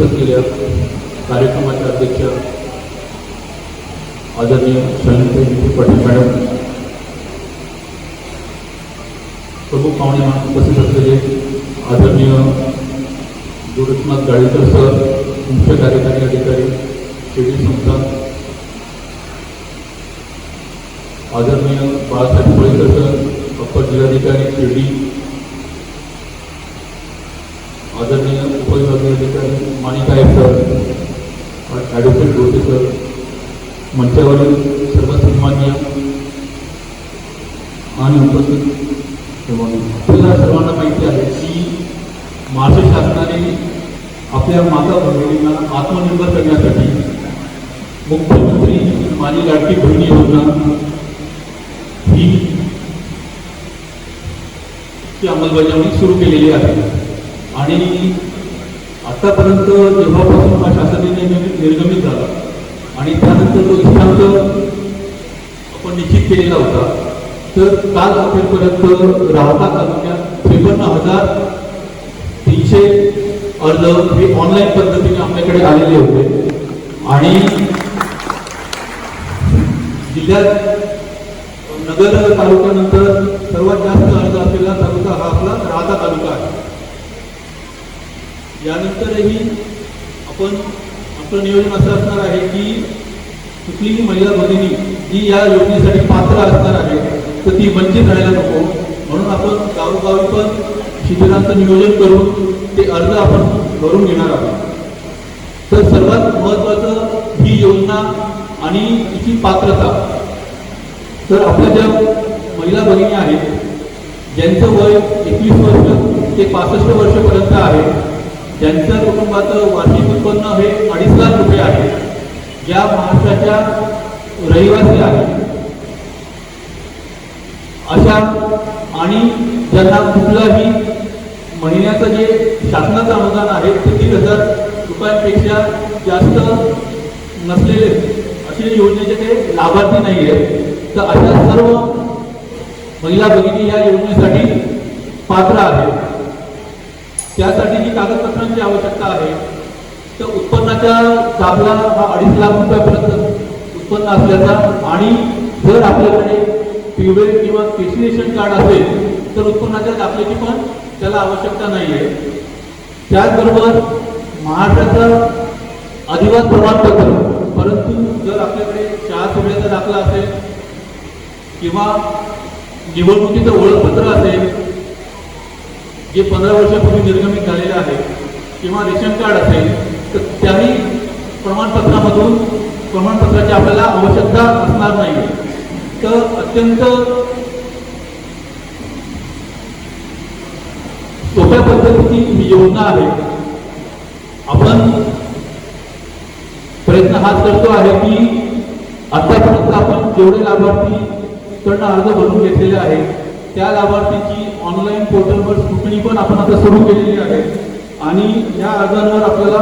असलेल्या कार्यक्रमाचे अध्यक्ष आदरणीय शैलेंद्र पाटील मॅडम। प्रमुख पाहुणे उपस्थित आदरणीय गोरखनाथ गाडीकर सर, मुख्य कार्यकारी अधिकारी शिर्डी संस्था। आदरणीय बाळासाहेब कोळीकर सर अप्पर जिल्हाधिकारी शिर्डी उपविभागीय अधिकारी Manikay sir advocate Gote sir मंचावरील सर्व सन्मान्य आणि उपस्थित आपल्याला सर्वांना माहिती आहे की महाराष्ट्र शासनाने आपल्या माता भगिनींना आत्मनिर्भर करण्यासाठी मुख्यमंत्री माझी लाडकी बहिणी योजना ही ची अंमलबजावणी सुरू केलेली आहे आणि आतापर्यंत जेव्हापासून हा शासन निर्गमित झाला आणि त्यानंतर तो दिनांक आपण निश्चित केलेला होता तर काल अखेरपर्यंत राहता तालुक्यात त्रेपन्न हजार तीनशे अर्ज हे ऑनलाईन पद्धतीने आपल्याकडे आलेले होते. आणि जिल्ह्यात नगर तालुक्यानंतर सर्वात जास्त अर्ज असलेला तालुका हा आपला राहता तालुका आहे यानंतरही आपण आपलं नियोजन असं असणार आहे की कुठलीही महिला भगिनी जी या योजनेसाठी पात्र असणार आहे तर ती वंचित राहायला नको. म्हणून आपण गावोगावी पण शिबिरांचं नियोजन करून ते अर्ज आपण भरून घेणार आहोत. तर सर्वात महत्त्वाचं ही योजना आणि तिची पात्रता. तर आपल्या ज्या महिला भगिनी आहेत ज्यांचं वय एकवीस वर्ष ते पासष्ट वर्षपर्यंत आहे त्यांच्या कुटुंबाचं वार्षिक उत्पन्न हे अडीच लाख रुपये आहे ज्या महाराष्ट्राच्या रहिवासी आहेत. अशा आणि ज्यांना कुठलाही महिन्याचं जे शासनाचं अनुदान आहे ते तीन हजार रुपयांपेक्षा जास्त नसलेले असे योजनेचे ते लाभार्थी नाही आहेत. तर अशा सर्व महिला भगिनी या योजनेसाठी पात्र आहेत. त्यासाठी जी कागदपत्रांची आवश्यकता आहे तर उत्पन्नाच्या दाखला हा अडीच लाख रुपयापर्यंत उत्पन्न असल्याचा आणि जर आपल्याकडे पिवळे किंवा केशनेशन कार्ड असेल तर उत्पन्नाच्या दाखल्याची पण त्याला आवश्यकता नाही आहे त्याचबरोबर महाराष्ट्राचं अधिवास प्रमाणपत्र परंतु जर आपल्याकडे शाळा सोडण्याचा दाखला असेल किंवा निवडणुकीचं ओळखपत्र असेल जे पंधरा वर्षापूर्वी निर्गमित झालेलं आहे किंवा रेशन कार्ड असेल तर त्याही प्रमाणपत्रामधून प्रमाणपत्राची आपल्याला आवश्यकता असणार नाही. तर अत्यंत सोप्या पद्धतीची ही योजना आहे. आपण प्रयत्न हाच करतो आहे की आतापर्यंत आपण जेवढे लाभार्थी कडनं अर्ज भरून घेतलेले आहेत त्या लाभार्थीची ऑनलाईन पोर्टलवर स्क्रुटनी पण आपण आता सुरू केलेली आहे. आणि या अर्जांवर आपल्याला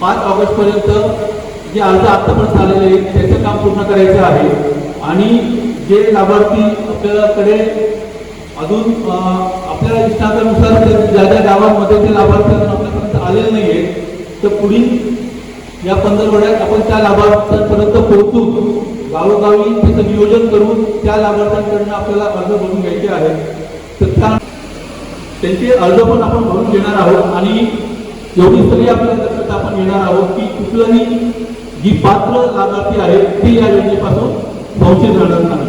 पाच ऑगस्ट पर्यंत जे अर्ज आत्तापर्यंत आलेले आहेत त्याचं काम पूर्ण करायचं आहे. आणि जे लाभार्थी आपल्याकडे अजून आपल्या इष्टानुसार ज्या ज्या गावांमध्ये ते लाभार्थी अजून आपल्यापर्यंत आलेले नाही आहेत तर पुढील या पंधरवड्यात आपण त्या लाभार्थ्यांपर्यंत पोहोचून गावोगावी त्याचं नियोजन करून त्या लाभार्थ्यांकडनं आपल्याला अर्ज भरून घ्यायचे आहेत तर त्या त्यांचे अर्ज पण आपण भरून घेणार आहोत आणि एवढी सगळी आपल्या लक्षात आपण घेणार आहोत की कुठलंही जी पात्र लाभार्थी आहेत ते या योजनेपासून वंचित राहणार नाही.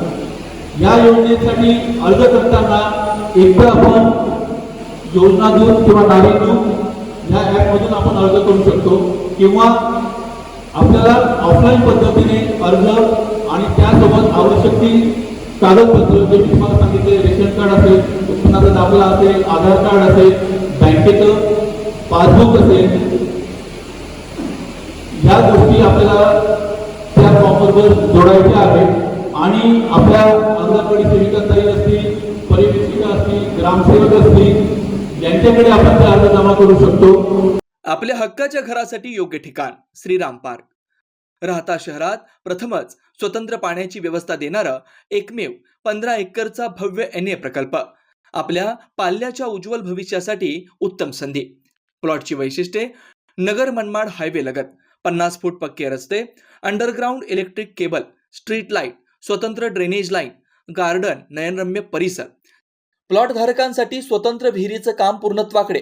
या योजनेसाठी अर्ज करताना एकदा आपण योजना दूत किंवा नारी दूत या ॲपमधून आपण अर्ज करू शकतो. किंवा आपल्याला ऑफलाईन पद्धतीने अर्ज आणि त्यासोबत आवश्यक ती कागदपत्र जे मी तुम्हाला सांगितले रेशन कार्ड असेल उत्पन्नाचा दाखला असेल आधार कार्ड असेल बँकेचं पासबुक असेल या गोष्टी आपल्याला त्या फॉर्मबरोबर जोडायच्या आहेत. आणि आपल्या अंगणवाडी सेविका ताई असतील परिवेक्षिका असतील ग्रामसेवक असतील यांच्याकडे आपण ते अर्ज जमा करू शकतो. आपल्या हक्काच्या घरासाठी योग्य ठिकाण श्रीराम पार्क. राहता शहरात प्रथमच स्वतंत्र पाण्याची व्यवस्था देणारं एकमेव पंधरा एकरचा भव्य एन ए प्रकल्प. आपल्या पाल्याच्या उज्ज्वल भविष्यासाठी उत्तम संधी. प्लॉटची वैशिष्ट्ये नगर मनमाड हायवे लगत पन्नास फूट पक्के रस्ते underground electric cable street light स्वतंत्र ड्रेनेज लाईन गार्डन नयनरम्य परिसर. प्लॉट धारकांसाठी स्वतंत्र विहिरीचं काम पूर्णत्वाकडे.